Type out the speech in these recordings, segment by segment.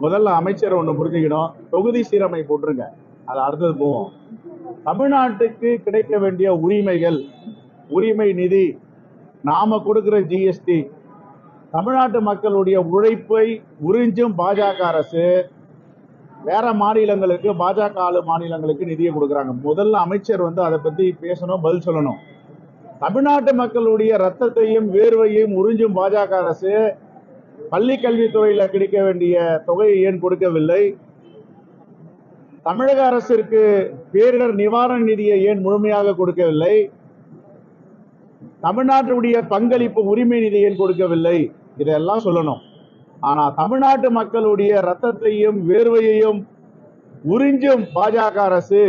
முதல்ல அமைச்சர் ஒன்று புரிஞ்சுக்கணும். தொகுதி சீரமை போட்டுருங்க அது அடுத்தது போவோம். தமிழ்நாட்டுக்கு கிடைக்க வேண்டிய உரிமைகள் உரிமை நிதி நாம கொடுக்கிற ஜிஎஸ்டி தமிழ்நாட்டு மக்களுடைய உழைப்பை உறிஞ்சும் பாஜக அரசு வேற மாநிலங்களுக்கு பாஜக ஆளு மாநிலங்களுக்கு நிதியை கொடுக்குறாங்க. முதல்ல அமைச்சர் வந்து அதை பத்தி பேசணும் பதில் சொல்லணும். தமிழ்நாட்டு மக்களுடைய ரத்தத்தையும் வேர்வையும் உறிஞ்சும் பாஜக அரசு பள்ளி கல்வித்துறையில கிடைக்க வேண்டிய தொகையை ஏன் கொடுக்கவில்லை? தமிழக அரசிற்கு பேரிடர் நிவாரண நிதியை ஏன் முழுமையாக கொடுக்கவில்லை? தமிழ்நாட்டுடைய பங்களிப்பு உரிமை நிதி ஏன் கொடுக்கவில்லை? இதெல்லாம் சொல்லணும். ஆனா தமிழ்நாட்டு மக்களுடைய ரத்தத்தையும் வேர்வையையும் உறிஞ்சும் பாஜக அரசு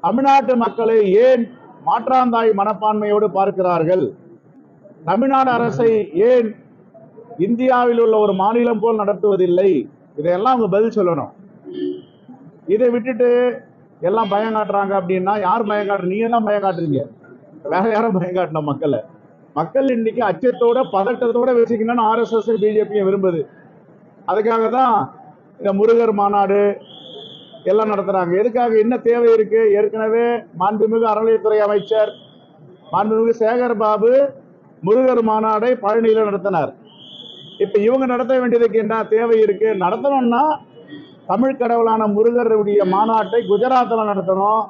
தமிழ்நாட்டு மக்களை ஏன் மாற்றாந்தாய் மனப்பான்மையோடு பார்க்கிறார்கள்? தமிழ்நாடு அரசை ஏன் இந்தியாவில் உள்ள ஒரு மாநிலம் போல் நடத்துவதில்லை. இதையெல்லாம் அவங்க பதில் சொல்லணும். இதை விட்டுட்டு எல்லாம் பயம் காட்டுறாங்க அப்படின்னா யார் பயம் காட்டுற நீங்க தான் பயம் காட்டுறீங்க. வேற யாரும் பயம் காட்டின மக்களை. மக்கள் இன்னைக்கு அச்சத்தோட பதட்டத்தோட வச்சுக்கணும்னு ஆர்எஸ்எஸ் பிஜேபியும் விரும்புது. அதுக்காக தான் இந்த முருகர் மாநாடு எல்லாம் நடத்துறாங்க. எதுக்காக என்ன தேவை இருக்கு? ஏற்கனவே மாண்புமிகு அறநிலையத்துறை அமைச்சர் மாண்புமிகு சேகர் பாபு முருகர் மாநாடை பழனியில் நடத்தினார். இப்போ இவங்க நடத்த வேண்டியதுக்கு என்ன தேவை இருக்கு? நடத்தணும்னா தமிழ் கடவுளான முருகருடைய மாநாட்டை குஜராத்தில் நடத்தணும்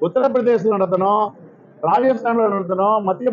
உத்தரப்பிரதேசத்தில் நடத்தணும் ராஜஸ்தானில் நடத்தணும் மத்திய